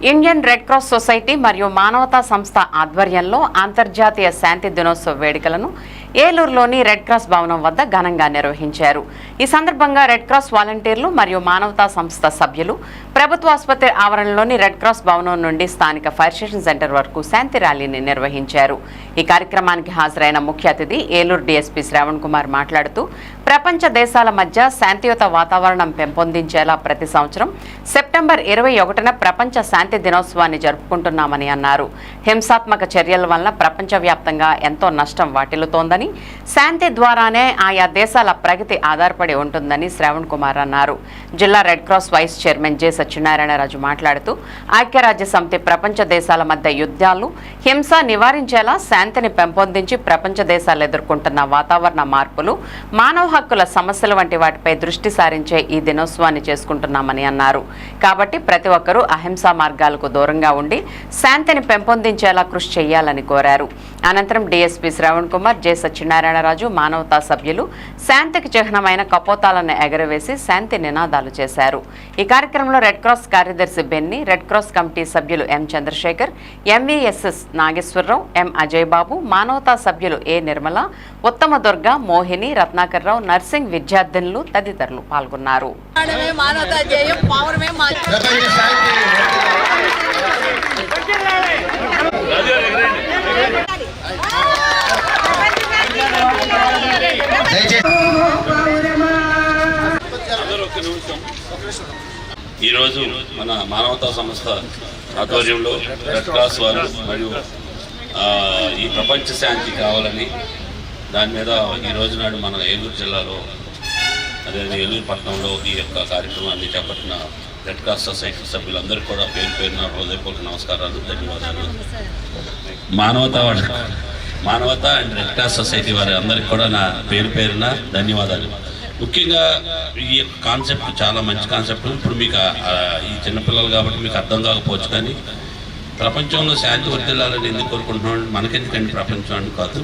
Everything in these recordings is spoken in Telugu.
ఇండియన్ రెడ్ క్రాస్ సొసైటీ మరియు మానవతా సంస్థ ఆధ్వర్యంలో అంతర్జాతీయ శాంతి దినోత్సవ వేడుకలను ఏలూరులోని రెడ్ క్రాస్ భవనం వద్ద ఘనంగా నిర్వహించారు. ఈ సందర్భంగా రెడ్ క్రాస్ వాలంటీర్లు మరియు మానవతా సంస్థ సభ్యులు ప్రభుత్వ ఆసుపత్రి ఆవరణలోని రెడ్ క్రాస్ భవనం నుండి స్థానిక ఫైర్ స్టేషన్ సెంటర్ వరకు శాంతి ర్యాలీని నిర్వహించారు. ఈ కార్యక్రమానికి హాజరైన ముఖ్య అతిథి ఏలూరు డీఎస్పీ శ్రావణ్ కుమార్ మాట్లాడుతూ ప్రపంచ దేశాల మధ్య శాంతియుత వాతావరణం పెంపొందించేలా ప్రతి సంవత్సరం సెప్టెంబర్ ఇరవై ఒకటిన ప్రపంచ శాంతి దినోత్సవాన్ని జరుపుకుంటున్నామని అన్నారు. హింసాత్మక చర్యల వలన ప్రపంచవ్యాప్తంగా ఎంతో నష్టం వాటిల్లుతోందని శాంతి ద్వారానే ఆయా దేశాల ప్రగతి ఆధారపడి ఉంటుందని శ్రావణ్ కుమార్ అన్నారు. జిల్లా Red Cross vice chairman J Satyanarayanaraju మాట్లాడుతూ ఐక్యరాజ్య సమితి ప్రపంచ దేశాల మధ్య యుద్ధాలు హింస నివారించేలా శాంతిని పెంపొందించి ప్రపంచ దేశాలు ఎదుర్కొంటున్న వాతావరణ మార్పులు మానవ హక్కుల సమస్యలు వంటి వాటిపై దృష్టి సారించే ఈ దినోత్సవాన్ని చేసుకుంటున్నామని అన్నారు. కాబట్టి ప్రతి ఒక్కరూ అహింసా మార్గాలకు దూరంగా ఉండి శాంతిని పెంపొందించేలా కృషి చేయాలని కోరారు. అనంతరం డీఎస్పీ శ్రవణ్ కుమార్ జె సత్యనారాయణరాజు మానవతా సభ్యులు శాంతికి చిహ్నమైన కపోతాలను ఎగరవేసి శాంతి నినాదాలు చేశారు. ఈ కార్యక్రమంలో రెడ్ క్రాస్ కార్యదర్శి బెన్ని రెడ్ క్రాస్ కమిటీ సభ్యులు ఎం చంద్రశేఖర్ ఎంవీఎస్ఎస్ నాగేశ్వరరావు ఎం అజయ్ బాబు మానవతా సభ్యులు ఏ నిర్మల ఉత్తమ దుర్గ మోహిని రత్నాకర్ రావు నర్సింగ్ విద్యార్థినులు తదితరులు పాల్గొన్నారు. మానవతా జయం పౌరమే మా ఈరోజు మన మానవతా సంస్థ ఆధ్వర్యంలో రెడ్ క్రాస్ వారు మరియు ఆ, ఈ ప్రపంచ శాంతి కావాలని దాని మీద ఈ రోజు నాడు మన ఏలూరు జిల్లాలో అదే ఏలూరు పట్టణంలో ఈ యొక్క కార్యక్రమాన్ని చేపట్టిన రెడ్ క్రాస్ సొసైటీ సభ్యులందరికీ కూడా పేరు పేరున హృదయపూర్వక నమస్కారాలు ధన్యవాదాలు. మానవతా మానవత అండ్ రెడ్ క్రాస్ సొసైటీ వారి అందరికి కూడా నా పేరు పేరున ధన్యవాదాలు. ముఖ్యంగా ఈ యొక్క కాన్సెప్ట్ చాలా మంచి కాన్సెప్ట్. ఇప్పుడు మీకు ఈ చిన్నపిల్లలు కాబట్టి మీకు అర్థం కాకపోవచ్చు కానీ ప్రపంచంలో శాంతి వర్దిల్లాలని ఎందుకు కోరుకుంటున్నాం మనకెందుకండి ప్రపంచం అని కాదు.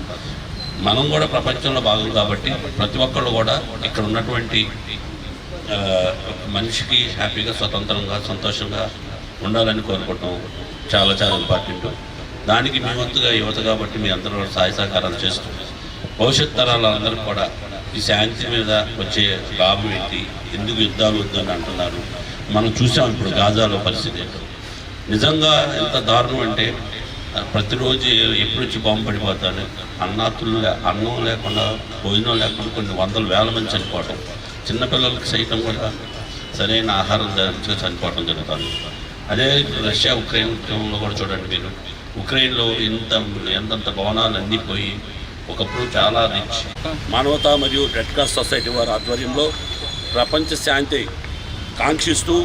మనం కూడా ప్రపంచంలో భాగం కాబట్టి ప్రతి ఒక్కళ్ళు కూడా ఇక్కడ ఉన్నటువంటి మనిషికి హ్యాపీగా స్వతంత్రంగా సంతోషంగా ఉండాలని కోరుకుంటాం చాలా చాలా ఇంపార్టెంట్. దానికి మీ వంతుగా యువత కాబట్టి మీ అందరూ సహాయ సహకారాలు చేస్తూ భవిష్యత్ తరాలందరూ కూడా ఈ శాంతి మీద వచ్చే లాభం ఏంటి ఎందుకు యుద్ధాలు వద్దని అంటున్నారు. మనం చూసాం ఇప్పుడు గాజాలో పరిస్థితి ఏంటో. నిజంగా ఎంత దారుణం అంటే ప్రతిరోజు ఎప్పుడు వచ్చి బాంబు పడిపోతాను అన్నాతులు అన్నం లేకుండా భోజనం లేకుండా కొన్ని వందల వేల మంది చనిపోవటం. చిన్నపిల్లలకి సైతం కూడా సరైన ఆహారం ధరించక చనిపోవటం జరుగుతుంది. అదే రష్యా ఉక్రెయిన్ ఉద్యమంలో కూడా చూడండి మీరు. ఉక్రెయిన్లో ఇంత ఎంతంత భవనాలు అన్నీ పోయి ఒకప్పుడు చాలా రిచ్ మానవతా మరియు రెడ్ క్రాస్ సొసైటీ వారి ఆధ్వర్యంలో ప్రపంచ శాంతి కాంక్షిస్తూ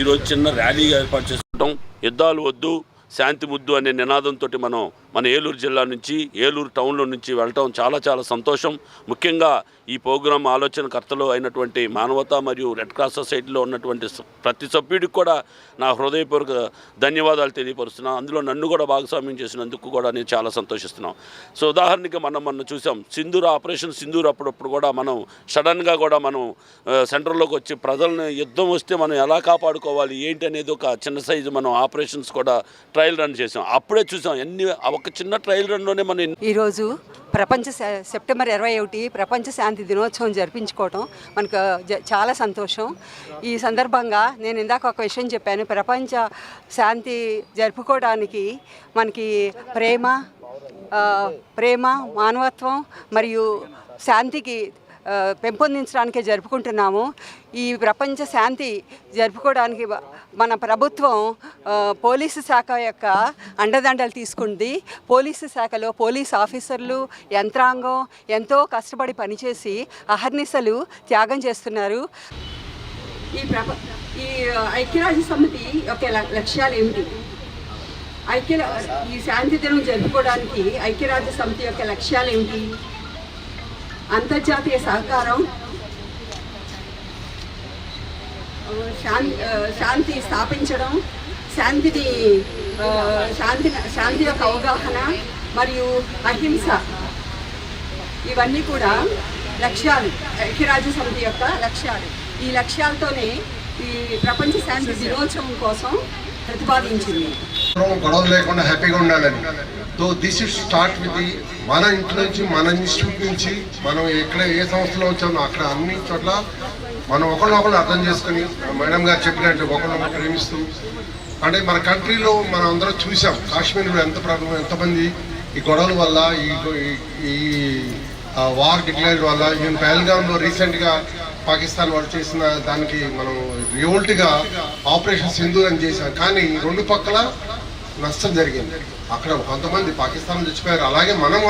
ఈరోజు చిన్న ర్యాలీగా ఏర్పాటు చేసుకుంటాం. యుద్ధాలు వద్దు. శాంతి ముద్దు అనే నినాదంతో మనం మన ఏలూరు జిల్లా నుంచి ఏలూరు టౌన్లో నుంచి వెళ్ళటం చాలా చాలా సంతోషం. ముఖ్యంగా ఈ ప్రోగ్రాం ఆలోచనకర్తలు అయినటువంటి మానవత మరియు రెడ్ క్రాస్ సొసైటీలో ఉన్నటువంటి ప్రతి సభ్యుడికి కూడా నా హృదయపూర్వక ధన్యవాదాలు తెలియపరుస్తున్నాను అందులో నన్ను కూడా భాగస్వామ్యం చేసినందుకు కూడా నేను చాలా సంతోషిస్తున్నాం. సో ఉదాహరణకి మనం మొన్న చూసాం సింధూర్ ఆపరేషన్ సింధూర్ అప్పుడప్పుడు కూడా మనం సడన్గా కూడా మనం సెంటర్లోకి వచ్చి ప్రజలను యుద్ధం వస్తే మనం ఎలా కాపాడుకోవాలి ఏంటి అనేది ఒక చిన్న సైజు మనం ఆపరేషన్స్ కూడా ట్రయల్ రన్ చేసాం. అప్పుడే చూసాం ఎన్ని అవకాశాలు ఒక చిన్న ట్రయల్ రన్లోనే మనం ఈరోజు ప్రపంచ సెప్టెంబర్ ఇరవై ఒకటి ప్రపంచ శాంతి దినోత్సవం జరిపించుకోవటం మనకు జ- చాలా సంతోషం. ఈ సందర్భంగా నేను ఇందాక ఒక విషయం చెప్పాను. ప్రపంచ శాంతి జరుపుకోవడానికి మనకి ప్రేమ ప్రేమ మానవత్వం మరియు శాంతికి పెంపొందించడానికే జరుపుకుంటున్నాము. ఈ ప్రపంచ శాంతి జరుపుకోవడానికి మన ప్రభుత్వం పోలీసు శాఖ యొక్క అండదండలు తీసుకుంది. పోలీసు శాఖలో పోలీస్ ఆఫీసర్లు యంత్రాంగం ఎంతో కష్టపడి పనిచేసి అహర్నిశలు త్యాగం చేస్తున్నారు. ఈ ప్రప ఈ ఐక్యరాజ్య సమితి యొక్క ల- లక్ష్యాలు ఏమిటి? ఐక్య ఈ శాంతి దినం జరుపుకోవడానికి ఐక్యరాజ్య సమితి యొక్క లక్ష్యాలు ఏమిటి? అంతర్జాతీయ సహకారం శాంతి శాంతి స్థాపించడం శాంతిని శాంతి శాంతి యొక్క అవగాహన మరియు అహింస ఇవన్నీ కూడా లక్ష్యాలు ఐక్యరాజ్య సమితి యొక్క లక్ష్యాలు. ఈ లక్ష్యాలతోనే ఈ ప్రపంచ శాంతి దినోత్సవం కోసం ప్రతిపాదించింది. గొడవలు లేకుండా హ్యాపీగా ఉండాలని. So this is start with the మన ఇంటి నుంచి మన ఇన్స్టిట్యూట్ నుంచి మనం ఎక్కడ ఏ సంస్థలో వచ్చామో అక్కడ అన్ని చోట్ల మనం ఒకరినొకరు అర్థం చేసుకుని మేడం గారు చెప్పినట్టు ఒకరినొకరు ప్రేమిస్తూ అంటే మన కంట్రీలో మనం అందరం చూసాం కాశ్మీర్లో ఎంత ప్రాబ్లం ఎంతమంది ఈ గొడవల వల్ల ఈ ఈ- వార్ డిక్లేర్ వల్ల ఈవెన్ పహల్గామ్లో రీసెంట్గా పాకిస్తాన్ వాళ్ళు చేసిన దానికి మనం రివోల్ట్గా ఆపరేషన్ సింధు అని చేశాం కానీ రెండు పక్కల నష్టం జరిగింది. అక్కడ కొంతమంది పాకిస్తాన్ చచ్చిపోయారు అలాగే మనం